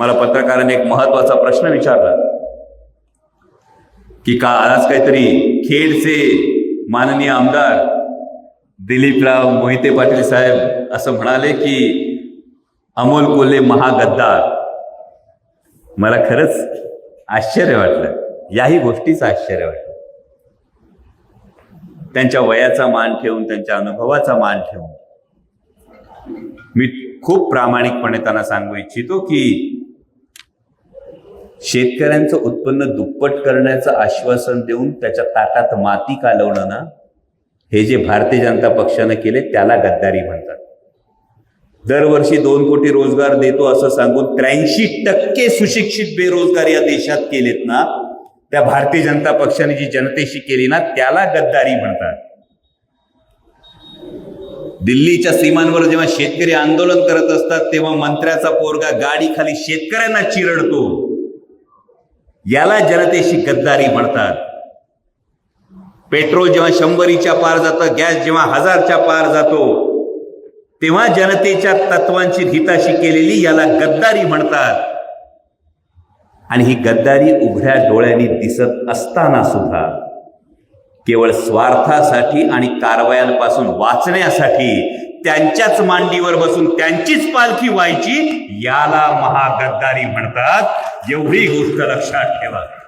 मला पत्रकाराने एक महत्त्वाचा प्रश्न विचारला की का आज काहीतरी खेडचे माननीय आमदार दिलीपराव मोहिते पाटील साहेब असं म्हणाले की अमोल कोल्हे महागद्दार. मला खरंच आश्चर्य वाटलं. याही गोष्टीचं आश्चर्य वाटलं. त्यांच्या वयाचा मान ठेवून त्यांच्या अनुभवाचा मान ठेवून. मी खूप प्रामाणिकपणे त्यांना सांगू इच्छितो की शेतकऱ्यांचं उत्पन्न दुप्पट करण्याचं आश्वासन देऊन त्याच्या ताटात माती कालवणं ना हे जे भारतीय जनता पक्षानं केले त्याला गद्दारी म्हणतात. दरवर्षी दोन कोटी रोजगार देतो असं सांगून त्र्याऐंशी टक्के सुशिक्षित बेरोजगार या देशात केलेत ना त्या भारतीय जनता पक्षाने जी जनतेशी केली ना त्याला गद्दारी म्हणतात. दिल्लीच्या सीमांवर जेव्हा शेतकरी आंदोलन करत असतात तेव्हा मंत्र्याचा पोरगा गाडीखाली शेतकऱ्यांना चिरडतो. याला जनतेशी गद्दारी म्हणतात. पेट्रोल जेव्हा शंभरीच्या पार जातं गॅस जेव्हा हजारच्या पार जातो तेव्हा जनतेच्या तत्वांची हिताशी केलेली याला गद्दारी म्हणतात. आणि ही गद्दारी उघड्या डोळ्यांनी दिसत असताना सुद्धा केवळ स्वार्थासाठी आणि कारवायांपासून वाचण्यासाठी त्यांच्याच मांडीवर बसून त्यांचीच पालखी व्हायची याला महागद्दारी म्हणतात. de ouvir os pela charquela.